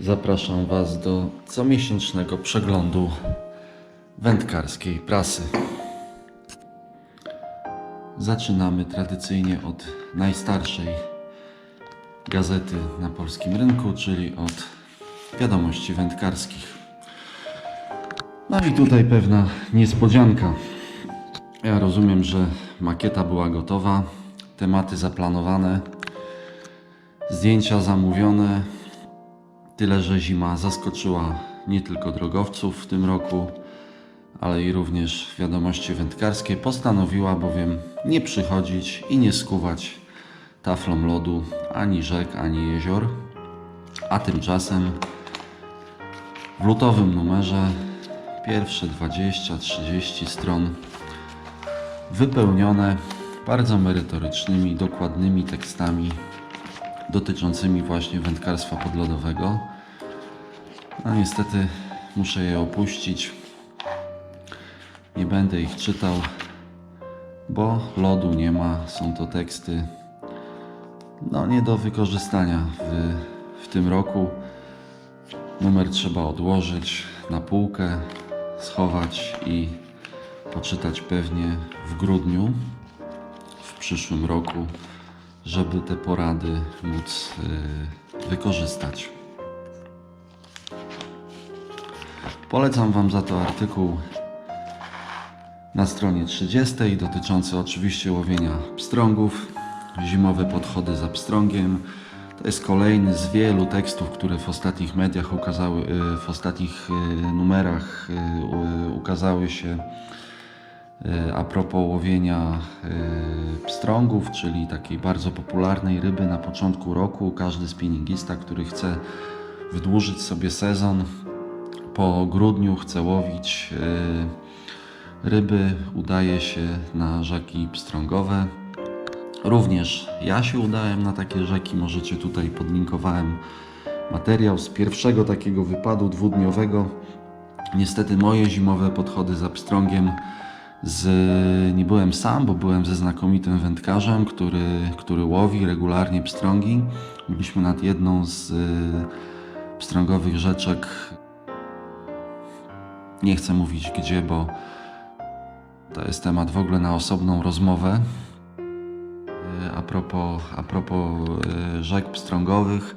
Zapraszam Was do comiesięcznego przeglądu wędkarskiej prasy. Zaczynamy tradycyjnie od najstarszej gazety na polskim rynku, czyli od wiadomości wędkarskich. No i tutaj pewna niespodzianka. Ja rozumiem, że makieta była gotowa, tematy zaplanowane, zdjęcia zamówione. Tyle, że zima zaskoczyła nie tylko drogowców w tym roku, ale i również wiadomości wędkarskie. Postanowiła bowiem nie przychodzić i nie skuwać taflą lodu ani rzek, ani jezior. A tymczasem w lutowym numerze pierwsze 20-30 stron wypełnione bardzo merytorycznymi, dokładnymi tekstami dotyczącymi właśnie wędkarstwa podlodowego. No niestety muszę je opuścić. Nie będę ich czytał, bo lodu nie ma. Są to teksty no nie do wykorzystania w, w tym roku. Numer trzeba odłożyć na półkę, schować i poczytać pewnie w grudniu w przyszłym roku, żeby te porady móc y, wykorzystać. Polecam Wam za to artykuł na stronie 30 dotyczący oczywiście łowienia pstrągów, zimowe podchody za pstrągiem. To jest kolejny z wielu tekstów, które w ostatnich mediach ukazały, y, w ostatnich y, numerach ukazały się a propos łowienia y, pstrągów, czyli takiej bardzo popularnej ryby na początku roku. Każdy spinningista, który chce wydłużyć sobie sezon, po grudniu chce łowić y, ryby, udaje się na rzeki pstrągowe. Również ja się udałem na takie rzeki, możecie tutaj podlinkowałem materiał z pierwszego takiego wypadu dwudniowego. Niestety moje zimowe podchody za pstrągiem z, nie byłem sam, bo byłem ze znakomitym wędkarzem, który, który łowi regularnie pstrągi. Byliśmy nad jedną z y, pstrągowych rzeczek. Nie chcę mówić gdzie, bo to jest temat w ogóle na osobną rozmowę. Y, A propos, a propos y, rzek pstrągowych,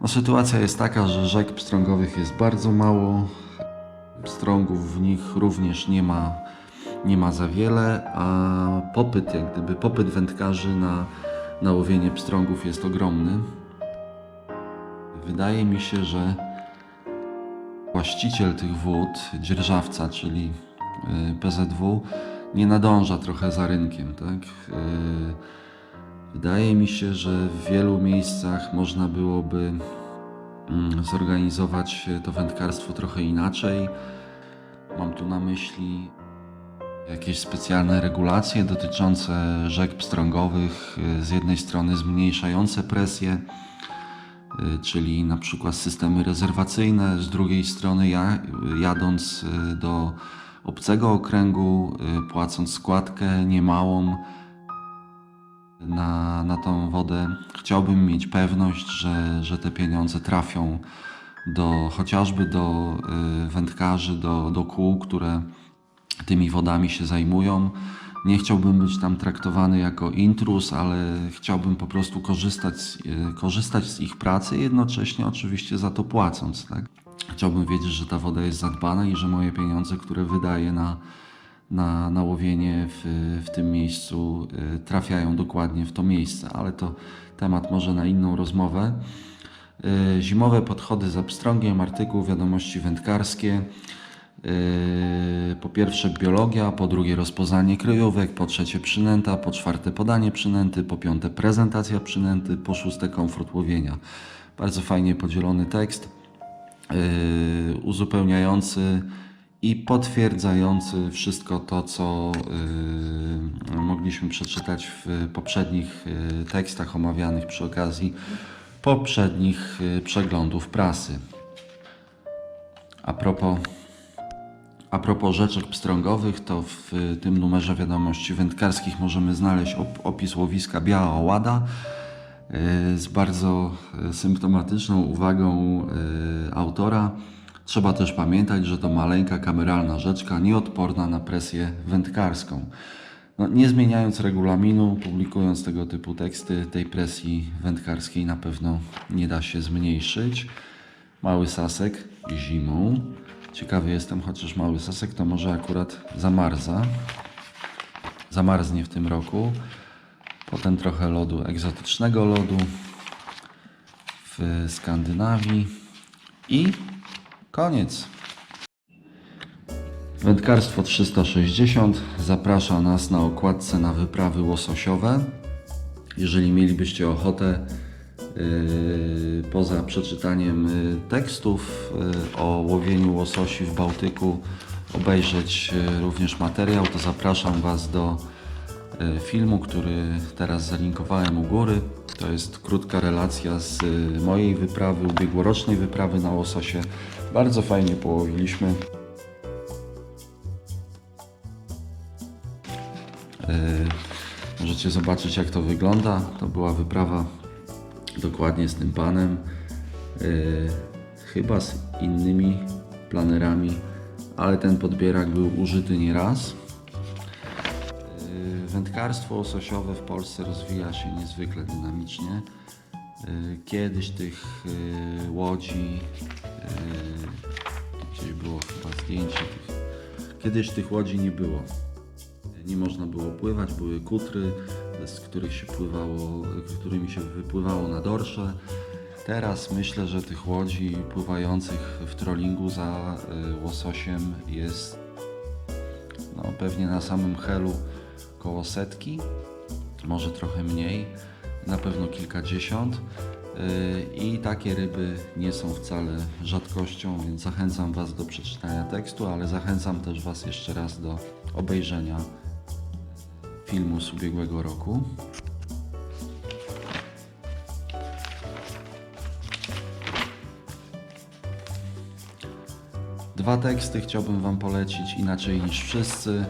no sytuacja jest taka, że rzek pstrągowych jest bardzo mało, pstrągów w nich również nie ma, nie ma za wiele, a popyt, jak gdyby popyt wędkarzy na, na łowienie pstrągów jest ogromny. Wydaje mi się, że właściciel tych wód, dzierżawca, czyli y, PZW, nie nadąża trochę za rynkiem, tak? Y, Wydaje mi się, że w wielu miejscach można byłoby mm, zorganizować to wędkarstwo trochę inaczej. Mam tu na myśli jakieś specjalne regulacje dotyczące rzek pstrągowych, z jednej strony zmniejszające presję, y, czyli na przykład systemy rezerwacyjne, z drugiej strony ja, jadąc y, do obcego okręgu, y, płacąc składkę niemałą na, na tą wodę, chciałbym mieć pewność, że, że te pieniądze trafią do, chociażby do wędkarzy, do, do kół, które tymi wodami się zajmują. Nie chciałbym być tam traktowany jako intrus, ale chciałbym po prostu korzystać, z- y, korzystać z ich pracy, jednocześnie oczywiście za to płacąc. Tak? Chciałbym wiedzieć, że ta woda jest zadbana i że moje pieniądze, które wydaję na, na, na łowienie w, w tym miejscu y, trafiają dokładnie w to miejsce, ale to temat może na inną rozmowę. Y, Zimowe podchody za pstrągiem, artykuł Wiadomości Wędkarskie. Yy, Po pierwsze biologia, po drugie rozpoznanie kryjówek, po trzecie przynęta, po czwarte podanie przynęty, po piąte prezentacja przynęty, po szóste komfort łowienia. Bardzo fajnie podzielony tekst, yy, uzupełniający i potwierdzający wszystko to, co yy, mogliśmy przeczytać w poprzednich tekstach omawianych przy okazji poprzednich przeglądów prasy. A propos a propos rzeczek pstrągowych, to w tym numerze wiadomości wędkarskich możemy znaleźć op- opis łowiska Biała Ołada y, z bardzo y, symptomatyczną uwagą y, autora. Trzeba też pamiętać, że to maleńka kameralna rzeczka, nieodporna na presję wędkarską. No, nie zmieniając regulaminu, publikując tego typu teksty, tej presji wędkarskiej na pewno nie da się zmniejszyć. Mały sasek zimą. Ciekawy jestem, chociaż mały sasek to może akurat zamarza. Zamarznie w tym roku. Potem trochę lodu, egzotycznego lodu w Skandynawii. I koniec. Wędkarstwo 360 zaprasza nas na okładce na wyprawy łososiowe. Jeżeli mielibyście ochotę, poza przeczytaniem yy, tekstów yy, o łowieniu łososi w Bałtyku, obejrzeć również materiał, to zapraszam Was do filmu, który teraz zalinkowałem u góry. To jest krótka relacja z mojej wyprawy, ubiegłorocznej wyprawy na łososie. Bardzo fajnie połowiliśmy. Możecie zobaczyć, jak to wygląda. To była wyprawa dokładnie z tym panem. Yy, Chyba z innymi planerami, ale ten podbierak był użyty nieraz. Yy, Wędkarstwo łososiowe w Polsce rozwija się niezwykle dynamicznie. Yy, Kiedyś tych łodzi, yy, gdzieś było chyba zdjęcie tych, kiedyś tych łodzi nie było nie można było pływać, były kutry, z których się pływało, którymi się wypływało na dorsze. Teraz myślę, że tych łodzi pływających w trollingu za y, łososiem jest no, pewnie na samym helu koło setki, może trochę mniej, na pewno kilkadziesiąt. Y, I takie ryby nie są wcale rzadkością, więc zachęcam Was do przeczytania tekstu, ale zachęcam też Was jeszcze raz do obejrzenia filmu z ubiegłego roku. Dwa teksty chciałbym Wam polecić inaczej niż wszyscy.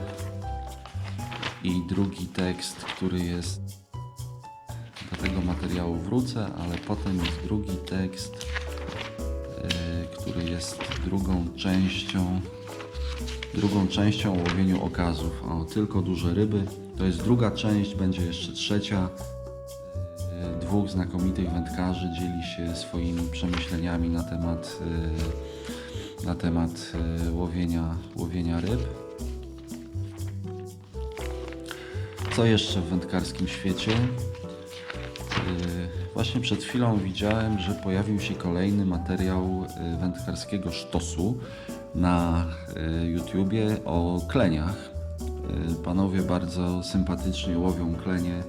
I drugi tekst, który jest do tego materiału wrócę, ale potem jest drugi tekst, yy, który jest drugą częścią drugą częścią o łowieniu okazów. O, tylko duże ryby. To jest druga część, będzie jeszcze trzecia. Yy, Dwóch znakomitych wędkarzy dzieli się swoimi przemyśleniami na temat, yy, na temat yy, łowienia, łowienia ryb. Co jeszcze w wędkarskim świecie? Właśnie przed chwilą widziałem, że pojawił się kolejny materiał wędkarskiego sztosu na YouTubie o kleniach. Yy, Panowie bardzo sympatycznie łowią klenie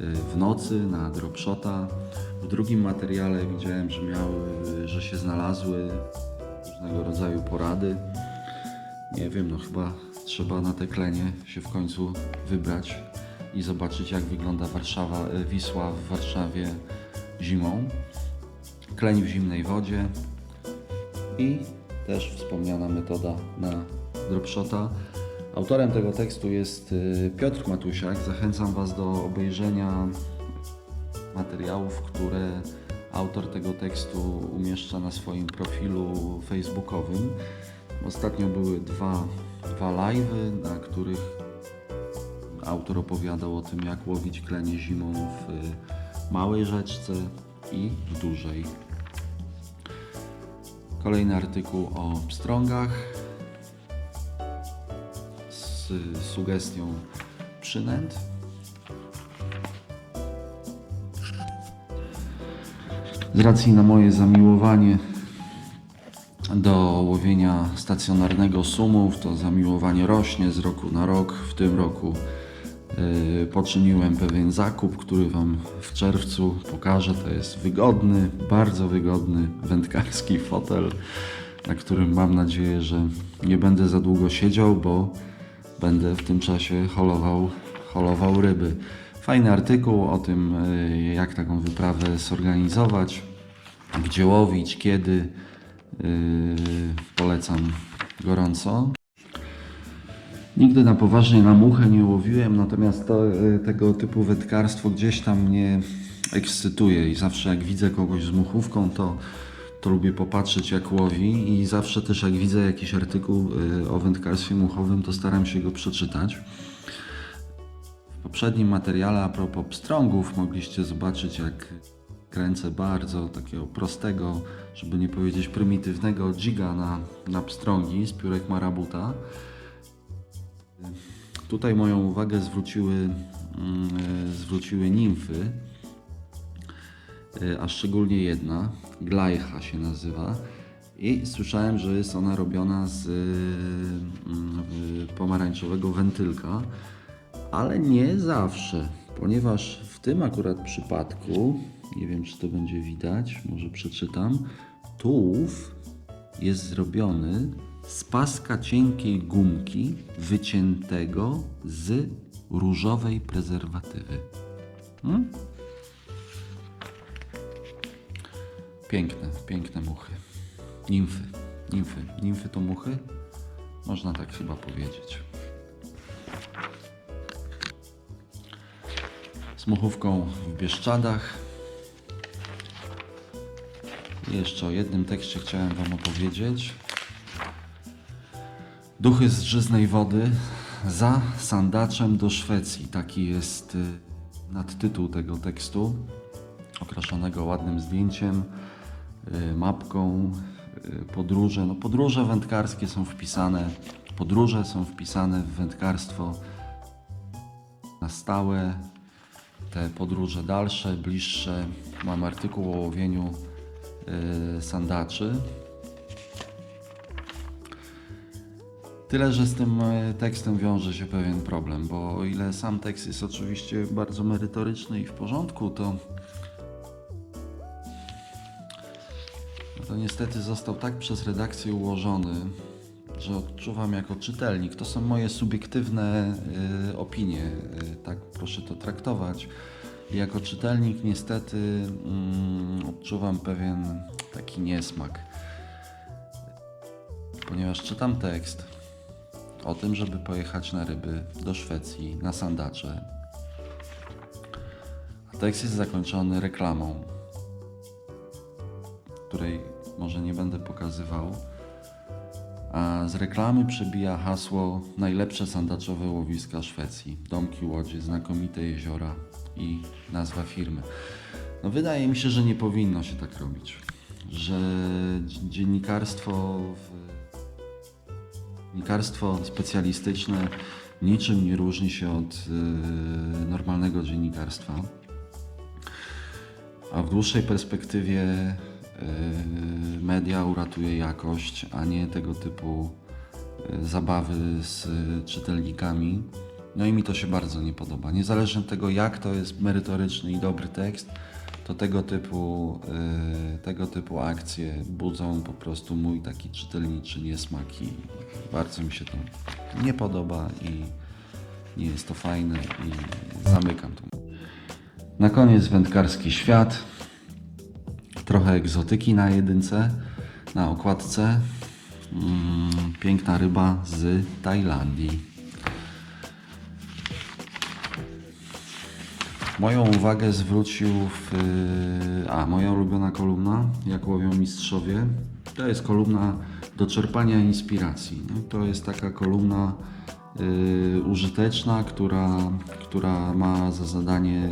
yy, w nocy na dropshota. W drugim materiale widziałem, że miały, że się znalazły różnego rodzaju porady. Nie wiem, no chyba trzeba na te klenie się w końcu wybrać i zobaczyć jak wygląda Warszawa, e, Wisła w Warszawie zimą. Kleń w zimnej wodzie i też wspomniana metoda na dropshota. Autorem tego tekstu jest e, Piotr Matusiak. Zachęcam Was do obejrzenia materiałów, które autor tego tekstu umieszcza na swoim profilu facebookowym. Ostatnio były dwa, dwa live'y, na których autor opowiadał o tym, jak łowić klenie zimą w y, małej rzeczce i w dużej. Kolejny artykuł o pstrągach sugestią przynęt. Z racji na moje zamiłowanie do łowienia stacjonarnego sumów, to zamiłowanie rośnie z roku na rok. W tym roku yy, poczyniłem pewien zakup, który Wam w czerwcu pokażę. To jest wygodny, bardzo wygodny wędkarski fotel, na którym mam nadzieję, że nie będę za długo siedział, bo będę w tym czasie holował, holował ryby. Fajny artykuł o tym, yy, jak taką wyprawę zorganizować, gdzie łowić, kiedy. Yy, polecam gorąco. Nigdy na poważnie na muchę nie łowiłem, natomiast to, yy, tego typu wędkarstwo gdzieś tam mnie ekscytuje i zawsze jak widzę kogoś z muchówką, to to lubię popatrzeć jak łowi i zawsze też jak widzę jakiś artykuł y, o wędkarstwie muchowym, to staram się go przeczytać. W poprzednim materiale a propos pstrągów mogliście zobaczyć, jak kręcę bardzo takiego prostego, żeby nie powiedzieć prymitywnego jiga na, na pstrągi z piórek marabuta. Tutaj moją uwagę zwróciły, e, zwróciły nimfy, a szczególnie jedna, Glajcha się nazywa. I słyszałem, że jest ona robiona z mm, e, pomarańczowego wentylka, ale nie zawsze, ponieważ w tym akurat przypadku, nie wiem czy to będzie widać, może przeczytam, tułów jest zrobiony z paska cienkiej gumki wyciętego z różowej prezerwatywy. Hmm? Piękne, piękne muchy. Nimfy, nimfy, nimfy to muchy? Można tak chyba powiedzieć. Z muchówką w Bieszczadach. I Jeszcze o jednym tekście chciałem Wam opowiedzieć. Duchy z żyznej wody za sandaczem do Szwecji. Taki jest y, nadtytuł tego tekstu, okraszonego ładnym zdjęciem, mapką, y, podróże. No, podróże wędkarskie są wpisane, podróże są wpisane w wędkarstwo na stałe. Te podróże dalsze, bliższe. Mam artykuł o łowieniu y, sandaczy. Tyle, że z tym tekstem wiąże się pewien problem, bo o ile sam tekst jest oczywiście bardzo merytoryczny i w porządku, to, to niestety został tak przez redakcję ułożony, że odczuwam jako czytelnik. To są moje subiektywne y, opinie, y, tak proszę to traktować. Jako czytelnik niestety mm, odczuwam pewien taki niesmak, ponieważ czytam tekst o tym, żeby pojechać na ryby do Szwecji, na sandacze. A tekst jest zakończony reklamą, której może nie będę pokazywał. A z reklamy przebija hasło najlepsze sandaczowe łowiska Szwecji. Domki, łodzie, znakomite jeziora i nazwa firmy. No wydaje mi się, że nie powinno się tak robić. Że dzie- dziennikarstwo Dziennikarstwo specjalistyczne niczym nie różni się od y, normalnego dziennikarstwa. A w dłuższej perspektywie media uratuje jakość, a nie tego typu y, zabawy z czytelnikami. No i mi to się bardzo nie podoba. Niezależnie od tego, jak to jest merytoryczny i dobry tekst, to tego typu, tego typu akcje budzą po prostu mój taki czytelniczy niesmak i bardzo mi się to nie podoba i nie jest to fajne i zamykam to. Na koniec wędkarski świat. Trochę egzotyki na jedynce, na okładce. Mm, piękna ryba z Tajlandii. Moją uwagę zwrócił w, a moja ulubiona kolumna, jak łowią mistrzowie. To jest kolumna do czerpania inspiracji. nie? To jest taka kolumna y, użyteczna, która, która ma za zadanie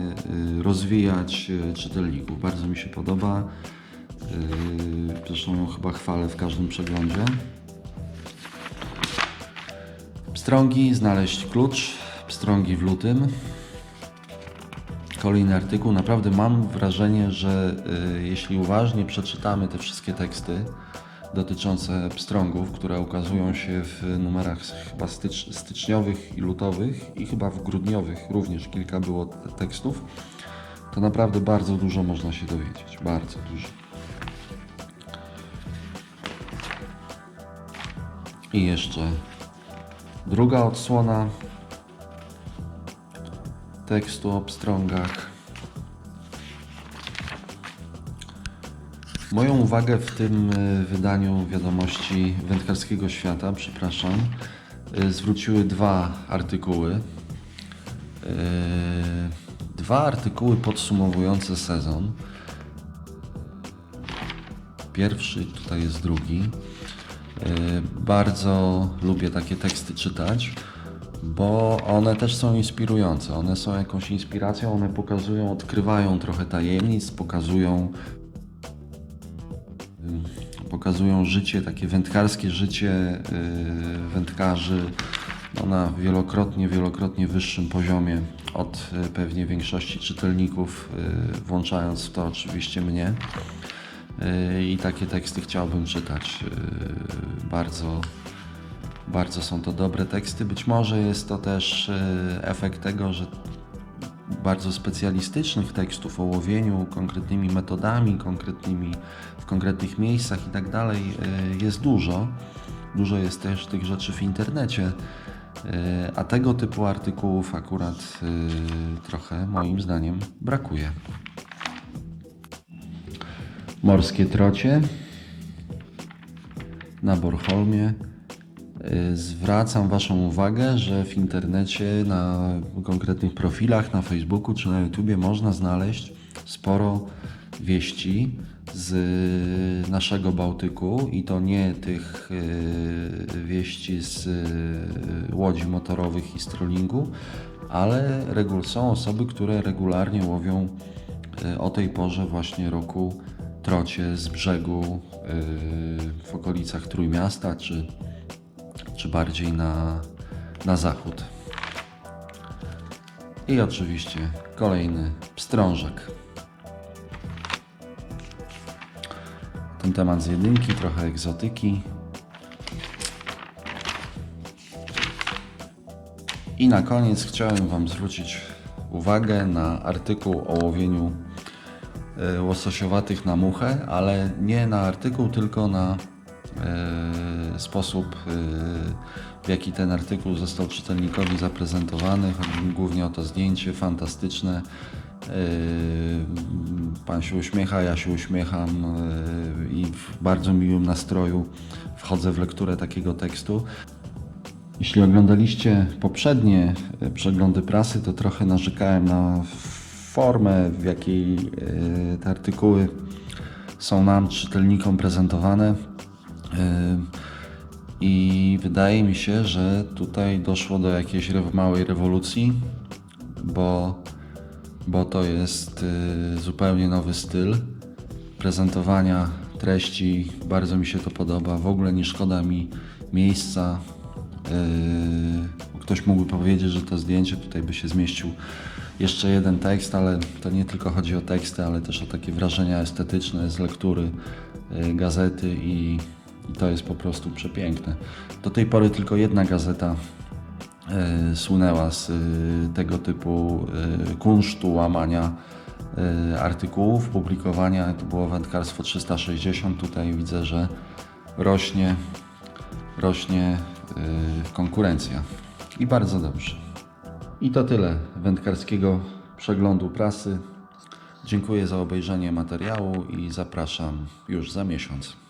y, rozwijać y, czytelników. Bardzo mi się podoba. Zresztą ją chyba chwalę w każdym przeglądzie. Pstrągi, znaleźć klucz. Pstrągi w lutym. Kolejny artykuł. Naprawdę mam wrażenie, że jeśli uważnie przeczytamy te wszystkie teksty dotyczące pstrągów, które ukazują się w numerach chyba stycz, styczniowych i lutowych i chyba w grudniowych również kilka było te- tekstów, to naprawdę bardzo dużo można się dowiedzieć. Bardzo dużo. I jeszcze druga odsłona tekstu o pstrągach. Moją uwagę w tym y, wydaniu wiadomości wędkarskiego świata, przepraszam, y, zwróciły dwa artykuły. Y, Dwa artykuły podsumowujące sezon. pierwszy, tutaj jest drugi. Bardzo lubię takie teksty czytać, bo one też są inspirujące. One są jakąś inspiracją, one pokazują, odkrywają trochę tajemnic, pokazują pokazują życie, takie wędkarskie życie yy, wędkarzy no, na wielokrotnie, wielokrotnie wyższym poziomie od yy, pewnie większości czytelników, włączając w to oczywiście mnie. I takie teksty chciałbym czytać. Bardzo, bardzo są to dobre teksty. Być może jest to też efekt tego, że bardzo specjalistycznych tekstów o łowieniu, konkretnymi metodami, konkretnymi, w konkretnych miejscach i tak dalej y, jest dużo. Dużo jest też tych rzeczy w internecie, y, a tego typu artykułów akurat y, trochę moim zdaniem brakuje. Morskie trocie na Bornholmie. Y, Zwracam Waszą uwagę, że w internecie, na konkretnych profilach na Facebooku czy na YouTubie można znaleźć sporo wieści z naszego Bałtyku i to nie tych y, wieści z y, łodzi motorowych i strollingu, ale są osoby, które regularnie łowią y, o tej porze właśnie roku trocie z brzegu y, w okolicach Trójmiasta czy czy bardziej na, na zachód. I oczywiście kolejny pstrążek. Ten temat z jedynki, trochę egzotyki. I na koniec chciałem Wam zwrócić uwagę na artykuł o łowieniu e, łososiowatych na muchę, ale nie na artykuł, tylko na e, sposób, e, w jaki ten artykuł został czytelnikowi zaprezentowany. Chodzi głównie o to zdjęcie fantastyczne. E, Pan się uśmiecha, ja się uśmiecham e, i w bardzo miłym nastroju wchodzę w lekturę takiego tekstu. Jeśli oglądaliście poprzednie przeglądy prasy, to trochę narzekałem na formę, w jakiej te artykuły są nam, czytelnikom, prezentowane. I wydaje mi się, że tutaj doszło do jakiejś małej rewolucji, bo, bo to jest e, zupełnie nowy styl prezentowania treści. Bardzo mi się to podoba. W ogóle nie szkoda mi miejsca. Yy, Ktoś mógłby powiedzieć, że to zdjęcie tutaj by się zmieścił jeszcze jeden tekst, ale to nie tylko chodzi o teksty, ale też o takie wrażenia estetyczne z lektury yy, gazety i, i to jest po prostu przepiękne. Do tej pory tylko jedna gazeta e, słynęła z e, tego typu e, kunsztu łamania artykułów, publikowania. To było Wędkarstwo 360. Tutaj widzę, że rośnie, rośnie konkurencja. I bardzo dobrze. I to tyle wędkarskiego przeglądu prasy. Dziękuję za obejrzenie materiału i zapraszam już za miesiąc.